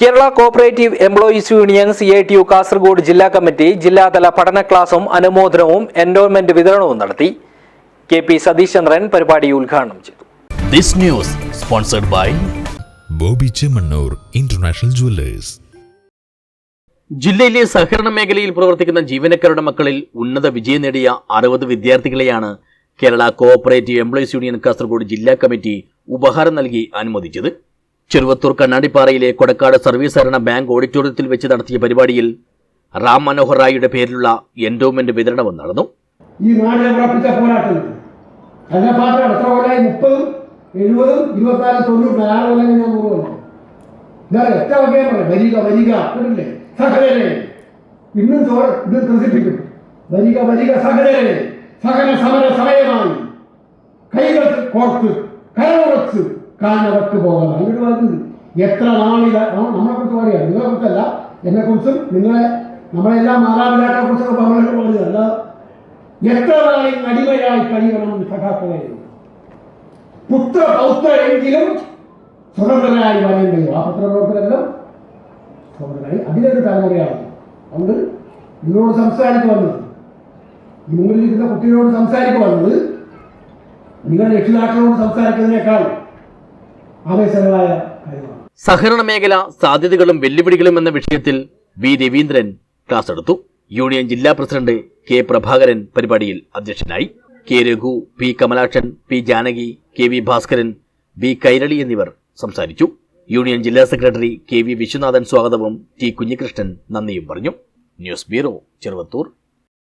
Kerala cooperative employees union C I T U Kasaragod ജില്ലാ committee ജില്ലാതല പഠന ക്ലാസും അനുമോദനവും എൻറോൾമെന്റ് വിതരണവും നടത്തി. കെ പി സതീഷ് ചന്ദ്രൻ പരിപാടി ഉദ്ഘാടനം ചെയ്തു. This news sponsored by Bobby Chemmanur international jewellers. ജില്ലയിലെ സഹകരണ മേഖലയിൽ പ്രവർത്തിക്കുന്ന ജീവനക്കാരുടെ മക്കളിൽ ഉന്നത വിജയം നേടിയ അറുപത് വിദ്യാർത്ഥികളെയാണ് Kerala cooperative employees union Kasaragod ജില്ലാ കമ്മിറ്റി ഉപഹാരം നൽകി അനുമോദിച്ചത്. ചെറുവത്തൂർ കണ്ണാടിപ്പാറയിലെ കൊടക്കാട് സർവീസ് ബാങ്ക് ഓഡിറ്റോറിയത്തിൽ വെച്ച് നടത്തിയ പരിപാടിയിൽ റാം മനോഹർ റായിയുടെ പേരിലുള്ള എൻഡോമെന്റ് വിതരണവും നടന്നു. ഈ നാട് ഉറപ്പിച്ച പോരാട്ടം. സഹന കൈകൾ കാനവക്ക് പോകണം അങ്ങോട്ട് പറഞ്ഞത് എത്ര നാളിത നമ്മളെ കുറിച്ച് പറയാം നിങ്ങളെ കുറിച്ചല്ല എന്നെ കുറിച്ചും നിങ്ങളെ നമ്മളെല്ലാം മാതാപിതാക്കളെ കുറിച്ചൊക്കെ നമ്മളെ പറഞ്ഞതല്ല എത്ര നാളിൽ അടിമയായി കഴിയണം സഖാക്കളെ. പുത്ര പൗത്രരെങ്കിലും സ്വതന്ത്രനായി വരേണ്ടത് ആ പുത്രപ്രവർത്തനെല്ലാം സ്വതന്ത്രനായി അതിലൊരു തലമുറയാണ്. അതുകൊണ്ട് നിങ്ങളോട് സംസാരിക്കുക വന്നത് ഇരുന്ന കുട്ടികളോട് സംസാരിക്കുക വന്നത് നിങ്ങളുടെ രക്ഷിതാക്കളോട് സംസാരിക്കുന്നതിനേക്കാൾ ആവേശകരമായ സഹകരണ മേഖല സാധ്യതകളും വെല്ലുവിളികളും എന്ന വിഷയത്തിൽ വി രവീന്ദ്രൻ ക്ലാസ് എടുത്തു. യൂണിയൻ ജില്ലാ പ്രസിഡന്റ് കെ പ്രഭാകരൻ പരിപാടിയിൽ അധ്യക്ഷനായി. K Raghu P Kamalakshan P Janaki K V Bhaskaran B Kairali എന്നിവർ സംസാരിച്ചു. യൂണിയൻ ജില്ലാ സെക്രട്ടറി കെ വി വിശ്വനാഥൻ സ്വാഗതവും ടി കുഞ്ഞികൃഷ്ണൻ നന്ദിയും പറഞ്ഞു. News bureau Cheruvathur.